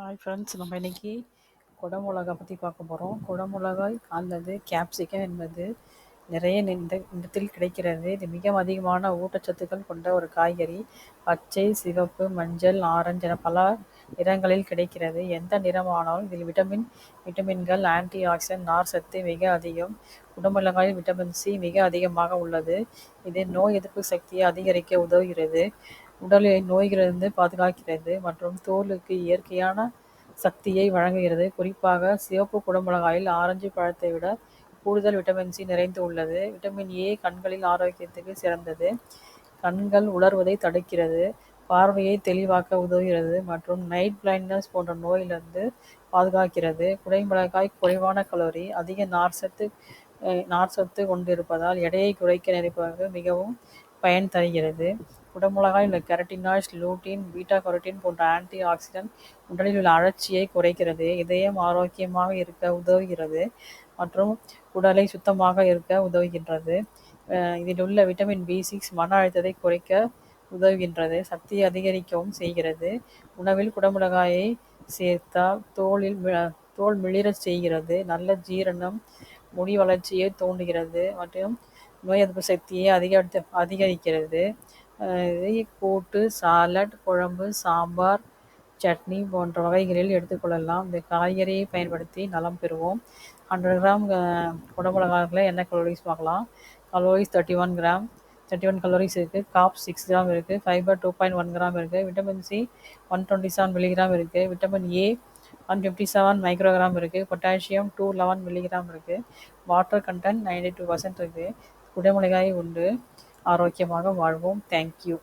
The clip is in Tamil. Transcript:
ஹாய் ஃப்ரெண்ட்ஸ் நம்ம இன்றைக்கி குடமிளகா பற்றி பார்க்க போகிறோம் குடமிளகாய் அல்லது கேப்சிகம் என்பது நிறைய இந்த இடத்தில் கிடைக்கிறது. இது மிக அதிகமான ஊட்டச்சத்துக்கள் கொண்ட ஒரு காய்கறி. பச்சை சிவப்பு மஞ்சள் ஆரஞ்சு என பல நிறங்களில் கிடைக்கிறது. எந்த நிறமானாலும் இதில் விட்டமின் விட்டமின்கள் ஆன்டி ஆக்சிடென்ட் நார் சத்து மிக அதிகம். குடமிளகாயில் விட்டமின் சி மிக அதிகமாக உள்ளது. இது நோய் எதிர்ப்பு சக்தியை அதிகரிக்க உதவுகிறது. உடலை நோய்களிலிருந்து பாதுகாக்கிறது மற்றும் தோலுக்கு இயற்கையான சக்தியை வழங்குகிறது. குறிப்பாக சிவப்பு குடமிளகாயில் ஆரஞ்சு பழத்தை விட கூடுதல் விட்டமின் சி நிறைந்து உள்ளது. விட்டமின் ஏ கண்களில் ஆரோக்கியத்துக்கு சிறந்தது. கண்கள் உலர்வதை தடுக்கிறது. பார்வையை தெளிவாக்க உதவுகிறது மற்றும் நைட் பிளைண்ட்னஸ் போன்ற நோயிலிருந்து பாதுகாக்கிறது. குடைமிளகாய் குறைவான கலோரி அதிக நார்சத்து நார்சத்து கொண்டிருப்பதால் எடையை குறைக்க நினைப்பதற்கு மிகவும் பயன் தருகிறது. குடமிளகாய் உள்ள கெரட்டினாய்ஸ் லூட்டின் பீட்டா கரோட்டின் போன்ற ஆன்டி ஆக்சிடென்ட் உடலில் உள்ள அழற்சியை குறைக்கிறது. இதயம் ஆரோக்கியமாக இருக்க உதவுகிறது மற்றும் உடலை சுத்தமாக இருக்க உதவுகின்றது. இதில் உள்ள விட்டமின் பி சிக்ஸ் மன அழுத்தத்தை குறைக்க உதவுகின்றது. சக்தியை அதிகரிக்கவும் செய்கிறது. உணவில் குடமிளகாயை சேர்த்தால் தோலில் தோல் மிளிரச் செய்கிறது. நல்ல ஜீரணம் முடி வளர்ச்சியை தூண்டுகிறது மற்றும் நோய் எதிர்ப்பு சக்தியை அதிகரித்து அதிகரிக்கிறது. இதை கூட்டு சாலட் குழம்பு சாம்பார் சட்னி போன்ற வகைகளில் எடுத்துக்கொள்ளலாம் இந்த காய்கறியை பயன்படுத்தி நலம் பெறுவோம். ஹண்ட்ரட் கிராம் குடமிளகாயில் என்ன கலோரிஸ் பார்க்கலாம்? Calories thirty one gram thirty one calories இருக்குது காப் சிக்ஸ் கிராம் இருக்குது fibre two point one gram இருக்குது vitamin C one twenty seven milligram இருக்குது vitamin A one fifty seven microgram இருக்குது பொட்டாசியம் டூ லெவன் மில்லிகிராம் இருக்குது water content ninety two percent இருக்குது குடமிளகாய் உண்டு. ஆரோக்கியமாக வாழ்வோம். தேங்க்யூ